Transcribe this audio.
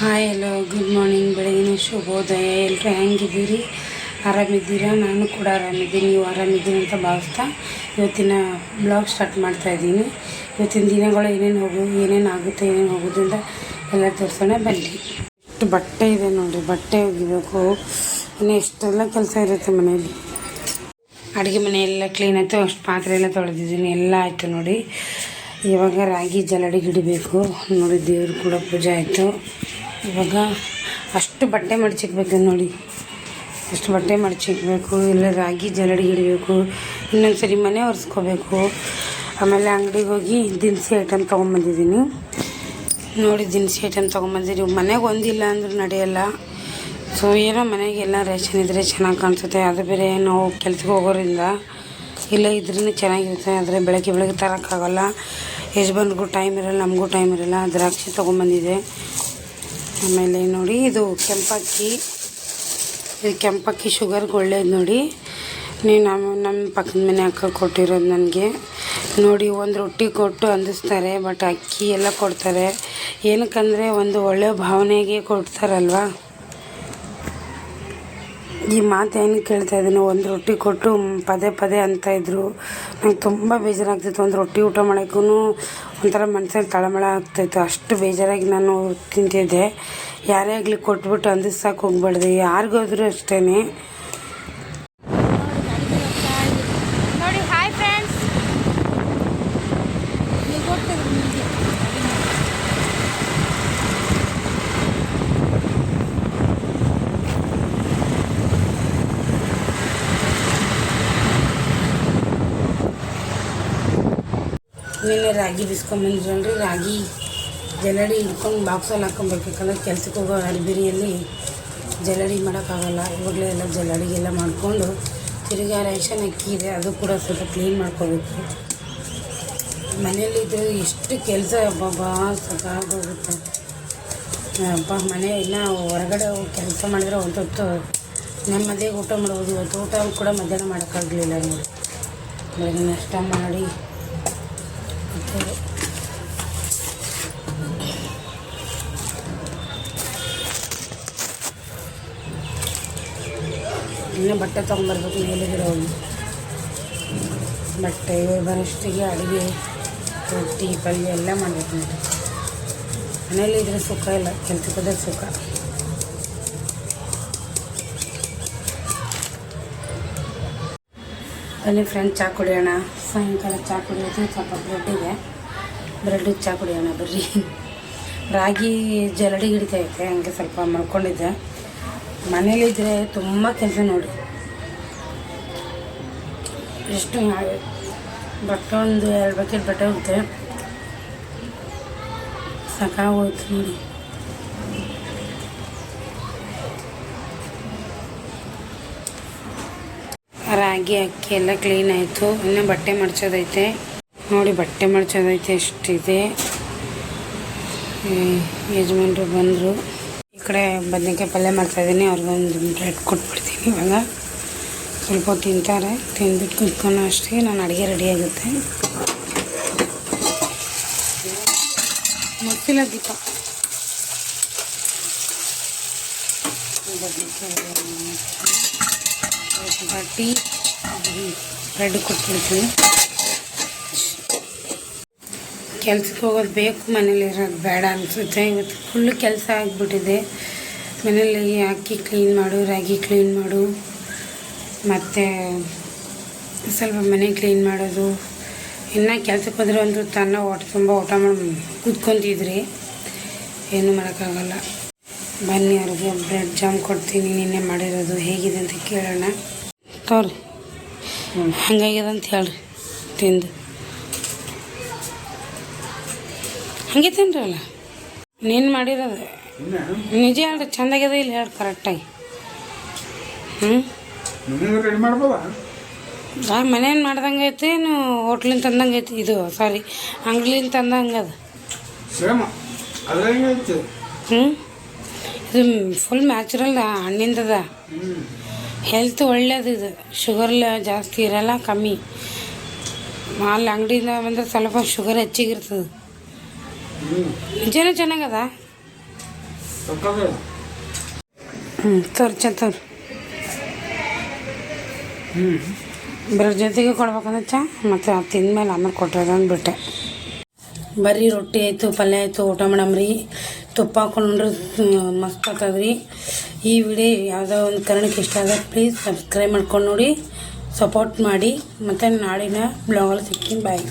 Hi hello good morning ಬೆಳಗಿನ ಶುಭೋದಯ. ಎಲ್ಲರೂ ಹೆಂಗಿದ್ದೀರಿ? ಆರಾಮಿದ್ದೀರಾ? ನಾನು ಕೂಡ ಆರಾಮಿದ್ದೀನಿ. ನೀವು ಆರಾಮಿದ್ದೀನಿ ಅಂತ ಭಾವಿಸ್ತಾ ಇವತ್ತಿನ ಬ್ಲಾಗ್ ಸ್ಟಾರ್ಟ್ ಮಾಡ್ತಾ ಇದ್ದೀನಿ. ಇವತ್ತಿನ ದಿನಗಳು ಏನೇನು ಹೋಗು, ಏನೇನು ಆಗುತ್ತೆ, ಏನೇನು ಹೋಗೋದ್ರಿಂದ ಎಲ್ಲ ತೋರಿಸೋಣ. ಬನ್ನಿ. ಎಷ್ಟು ಬಟ್ಟೆ ಇದೆ ನೋಡಿ ಬಟ್ಟೆ ಒಗಿಬೇಕು. ಇನ್ನು ಎಷ್ಟೆಲ್ಲ ಕೆಲಸ ಇರುತ್ತೆ ಮನೆಯಲ್ಲಿ? ಅಡುಗೆ ಮನೆಯೆಲ್ಲ ಕ್ಲೀನ್ ಆಯಿತು. ಅಷ್ಟು ಪಾತ್ರೆ ಎಲ್ಲ ತೊಳೆದಿದ್ದೀನಿ. ಎಲ್ಲ ಆಯಿತು ನೋಡಿ. ಇವಾಗ ರಾಗಿ ಜಲಡಿ ಗಿಡಬೇಕು ನೋಡಿ ದೇವ್ರು ಕೂಡ ಪೂಜೆ ಆಯಿತು. ಇವಾಗ ಅಷ್ಟು ಬಟ್ಟೆ ಮಡಚಿಕ್ಬೇಕು ನೋಡಿ. ಅಷ್ಟು ಬಟ್ಟೆ ಮಡಚಿಕ್ಬೇಕು ಇಲ್ಲ ರಾಗಿ ಜಲಡಿ ಹಿಡಿಬೇಕು ಇನ್ನೊಂದು ಸರಿ ಮನೆ ಒರೆಸ್ಕೋಬೇಕು. ಆಮೇಲೆ ಅಂಗಡಿಗೆ ಹೋಗಿ ದಿನಸಿ ಐಟಮ್ ತೊಗೊಂಬಂದಿದ್ದೀನಿ. ನೋಡಿ ದಿನಸಿ ಐಟಮ್ ತೊಗೊಂಬಂದಿದ್ದೀನಿ ಮನೆಗೆ ಒಂದಿಲ್ಲ ಅಂದರೂ ನಡೆಯಲ್ಲ. ಸೊ, ಏನೋ ಮನೆಗೆಲ್ಲ ರೇಷನ್ ಇದ್ದರೆ ಚೆನ್ನಾಗಿ ಕಾಣಿಸುತ್ತೆ. ಅದು ಬೇರೆ ನಾವು ಕೆಲ್ಸಕ್ಕೆ ಹೋಗೋರಿಂದ ಇಲ್ಲ ಇದ್ರೂ ಚೆನ್ನಾಗಿರುತ್ತೆ. ಆದರೆ ಬೆಳಗ್ಗೆ ಬೆಳಗ್ಗೆ ತರೋಕ್ಕಾಗಲ್ಲ ಯಜಮಾನ್ರಿಗೂ ಟೈಮ್ ಇರಲ್ಲ, ನಮಗೂ ಟೈಮ್ ಇರಲ್ಲ. ದ್ರಾಕ್ಷಿ ತೊಗೊಂಬಂದಿದೆ ಆಮೇಲೆ ನೋಡಿ, ಇದು ಕೆಂಪಕ್ಕಿ. ಇದು ಕೆಂಪಕ್ಕಿ ಶುಗರ್ಗೆ ಒಳ್ಳೇದು ನೋಡಿ. ನೀವು ನಮ್ಮ ನಮ್ಮ ಪಕ್ಕದ ಮನೆ ಅಕ್ಕ ಕೊಟ್ಟಿರೋದು ನನಗೆ. ನೋಡಿ, ಒಂದು ರೊಟ್ಟಿ ಕೊಟ್ಟು ಅಂದಿಸ್ತಾರೆ ಬಟ್ ಅಕ್ಕಿ ಎಲ್ಲ ಕೊಡ್ತಾರೆ. ಏನಕ್ಕಂದರೆ, ಒಂದು ಒಳ್ಳೆಯ ಭಾವನೆಗೆ ಕೊಡ್ತಾರಲ್ವಾ? ಈ ಮಾತು ಏನಕ್ಕೆ ಕೇಳ್ತಾ ಇದ್ದೀನಿ, ಒಂದು ರೊಟ್ಟಿ ಕೊಟ್ಟು ಪದೇ ಪದೇ ಅಂತ ಇದ್ರು. ನಂಗೆ ತುಂಬ ಬೇಜಾರಾಗ್ತಿತ್ತು ಒಂದು ರೊಟ್ಟಿ ಊಟ ಮಾಡೋಕ್ಕೂ. ಒಂಥರ ಮನ್ಸಲ್ಲಿ ತಳಮಳ ಆಗ್ತಾಯಿತ್ತು ಅಷ್ಟು ಬೇಜಾರಾಗಿ ನಾನು ತಿಂತಿದ್ದೆ. ಯಾರೇ ಆಗಲಿ ಕೊಟ್ಬಿಟ್ಟು ಅಂದಿಸಾಕೆ ಹೋಗ್ಬಾರ್ದು ಯಾರಿಗೋದ್ರೂ ಅಷ್ಟೇ ನೋಡಿ ಹಾಯ್ ಫ್ರೆಂಡ್ಸ್ ನಿನ್ನೆ ರಾಗಿ ಬಿಸ್ಕೊಂಬಂದ್ರಿ ರಾಗಿ ಜಲಡಿ ಹಿಡ್ಕೊಂಡು ಬಾಕ್ಸಲ್ಲಿ ಹಾಕ್ಕೊಂಬರ್ಬೇಕಲ್ಲ ಕೆಲ್ಸಕ್ಕೆ ಹೋಗೋ ಅರ್ಬಿರಿಯಲ್ಲಿ ಜಲಡಿ ಮಾಡೋಕ್ಕಾಗಲ್ಲ. ಇವಾಗಲೇ ಎಲ್ಲ ಜಲಡಿಗೆಲ್ಲ ಮಾಡಿಕೊಂಡು ತಿರುಗಾ ರೇಷನ್ ಅಕ್ಕಿ ಇದೆ ಅದು ಕೂಡ ಸ್ವಲ್ಪ ಕ್ಲೀನ್ ಮಾಡ್ಕೋಬೇಕು. ಮನೆಯಲ್ಲಿದ್ದು ಎಷ್ಟು ಕೆಲಸ ಬಾಬಾ ಸಾಕಾಗೋಗುತ್ತೆ. ಅಪ್ಪ ಮನೆ ಇನ್ನು ಹೊರಗಡೆ ಕೆಲಸ ಮಾಡಿದ್ರೆ ಹೊತ್ತು ನಮ್ಮದೇ ಊಟ ಮಾಡೋದು. ಇವತ್ತು ಊಟ ಕೂಡ ಮಧ್ಯಾಹ್ನ ಮಾಡೋಕ್ಕಾಗಲಿಲ್ಲ ನೋಡಿ. ಬೆಳಗ್ಗೆ ನಾಷ್ಟ ಮಾಡಿ ಇನ್ನೂ ಬಟ್ಟೆ ತೊಗೊಂಬರ್ಬೇಕು ಮೇಲುಗಡೆ ಹೋಗಿ ಬಟ್ಟೆ ಇವ್ರು ಬರೋಷ್ಟಿಗೆ ಅಡುಗೆ ರೊಟ್ಟಿ ಪಲ್ಯ ಎಲ್ಲ ಮಾಡಬೇಕು ನೋಡಿ ಮನೇಲಿ ಇದ್ರೆ ಸುಖ ಇಲ್ಲ ಕೆಲ್ಸಕ್ಕೆ ಹೋದ್ರೆ ಸುಖ ಬನ್ನಿ ಫ್ರೆಂಡ್ ಚಾ ಕುಡಿಯೋಣ. ಸಾಯಂಕಾಲ ಚಾ ಕುಡಿಯೋದು, ಸ್ವಲ್ಪ ಬ್ರೆಡ್ಡಿಗೆ ಬ್ರೆಡ್ಡು ಬ್ರೆಡ್ಡಿಗೆ ಚಾ ಕುಡಿಯೋಣ ಬರ್ರಿ. ರಾಗಿ ಜಲಡಿ ಹಿಡಿತೈತೆ ಹಂಗೆ ಸ್ವಲ್ಪ ಮಲ್ಕೊಂಡಿದ್ದೆ. ಮನೇಲಿದ್ದರೆ ತುಂಬ ಕೆಲಸ ನೋಡಿ. ಎಷ್ಟು ಬಟ್ಟೆ ಒಂದು ಎರಡು ಬಕೆಟ್ ಬಟ್ಟೆ ಹೋಗುತ್ತೆ ಸಾಕಾಗೋಯ್ತು ನೋಡಿ. ರಾಗಿ, ಅಕ್ಕಿ ಎಲ್ಲ ಕ್ಲೀನ್ ಆಯಿತು. ಇನ್ನೂ ಬಟ್ಟೆ ಮಡ್ಚೋದೈತೆ. ನೋಡಿ, ಬಟ್ಟೆ ಮಡ್ಚೋದೈತೆ, ಎಷ್ಟಿದೆ. ಯಜಮಾನರು ಬಂದರು. ಈ ಕಡೆ ಬದನೆಕಾಯಿ ಪಲ್ಯ ಮಾಡ್ತಾಯಿದ್ದೀನಿ. ಅವ್ರಿಗೊಂದು ಬ್ರೆಡ್ ಕೊಟ್ಬಿಡ್ತೀನಿ ಇವಾಗ. ಸ್ವಲ್ಪ ತಿಂತಾರೆ. ತಿಂದ್ಬಿಟ್ಟು ಕುತ್ಕೊಳ್ಳೋ ಅಷ್ಟೇ. ನಾನು ಅಡುಗೆ ರೆಡಿ ಆಗುತ್ತೆ. ಮುಟ್ಟಿಲ್ಲ ದೀಪ. ಬ್ರೆಡ್ ಕೊಟ್ಬಿಡ್ತೀನಿ. ಕೆಲ್ಸಕ್ಕೆ ಹೋಗೋದು ಬೇಕು, ಮನೇಲಿ ಇರೋದು ಬೇಡ ಅನಿಸುತ್ತೆ. ಇವತ್ತು ಫುಲ್ಲು ಕೆಲಸ ಆಗಿಬಿಟ್ಟಿದೆ. ಮನೇಲಿ ಅಕ್ಕಿ ಕ್ಲೀನ್ ಮಾಡು, ರಾಗಿ ಕ್ಲೀನ್ ಮಾಡು. ಮತ್ತು ಸ್ವಲ್ಪ ಮನೆ ಕ್ಲೀನ್ ಮಾಡೋದು. ಇನ್ನು ಕೆಲ್ಸಕ್ಕೆ ಹೋದ್ರೆ ಒಂದು ತನ್ನ ಓಟ ತುಂಬ ಊಟ ಮಾಡಿ, ಕೂತ್ಕೊತಿದ್ರಿ. ಏನೂ ಮಾಡೋಕ್ಕಾಗಲ್ಲ. ಬನ್ನಿ ಅವ್ರಿಗೆ ಬ್ರೆಡ್ ಜಾಮ್ ಕೊಡ್ತೀನಿ ನಿನ್ನೆ ಮಾಡಿರೋದು ಹೇಗಿದೆ ಅಂತ ಕೇಳೋಣ. ತೋರಿ. ಹಂಗಾಗ್ಯದ ಅಂತ ಹೇಳ್ರಿ ತಿಂದು. ಹಂಗೆ ತಿನ್ರಲ್ಲ? ನೀನು ಮಾಡಿರೋದು ನಿಜ ಹೇಳ್ರಿ ಚೆಂದಾಗ್ಯದ ಇಲ್ಲ ಹೇಳಿ ಕರೆಕ್ಟಾಗಿ ಹ್ಞೂ ಮನೇನು ಮಾಡ್ದಂಗೆ ಐತಿ ಏನು ಹೋಟ್ಲಿಂದ ತಂದಂಗೆ ಐತಿ. ಇದು ಸಾರಿ ಅಂಗಡಿಲಿಂದ ತಂದಂಗೆ ಅದು. ಹ್ಞೂ ಇದು ಫುಲ್ ನ್ಯಾಚುರಲ್ ಹಣ್ಣಿಂದದ. ಹೆಲ್ತ್ ಒಳ್ಳೇದು ಇದು. ಶುಗರ್ ಜಾಸ್ತಿ ಇರಲ್ಲ ಕಮ್ಮಿ. ಅಲ್ಲಿ ಅಂಗಡಿಯಿಂದ ಬಂದ್ರೆ ಸ್ವಲ್ಪ ಶುಗರ್ ಹೆಚ್ಚಿಗಿರ್ತದೆ ಹ್ಞೂ ನಿಜನೇ ಚೆನ್ನಾಗದ? ಹ್ಞೂ ತೋರಿ ಚತುರ್ ಹ್ಞೂ ಬರೋ ಜೊತೆಗೆ ಕೊಡ್ಬೇಕಂದ್ರೆ ಚಾ ಮತ್ತು ಅದು ತಿಂದ್ಮೇಲೆ ಆಮೇಲೆ ಕೊಟ್ಟರೆ ಅಂದ್ಬಿಟ್ಟೆ. ಬರೀ ರೊಟ್ಟಿ ಆಯಿತು ಪಲ್ಯ ಆಯಿತು ಊಟ ಮಾಡಮ್ರಿ. ತುಪ್ಪ ಹಾಕೊಂಡ್ರೆ ಮಸ್ತ್ ಆಗ್ತದ್ರಿ. ಈ ವಿಡಿಯೋ ಯಾವುದೋ ಒಂದು ಕಾರಣಕ್ಕೆ ಇಷ್ಟ ಆದ ಪ್ಲೀಸ್ ಸಬ್ಸ್ಕ್ರೈಬ್ ಮಾಡ್ಕೊಂಡು ನೋಡಿ ಸಪೋರ್ಟ್ ಮಾಡಿ. ಮತ್ತು ನಾಳಿನ ಬ್ಲಾಗಲ್ಲಿ ಸಿಕ್ತೀನಿ ಬಾಯ್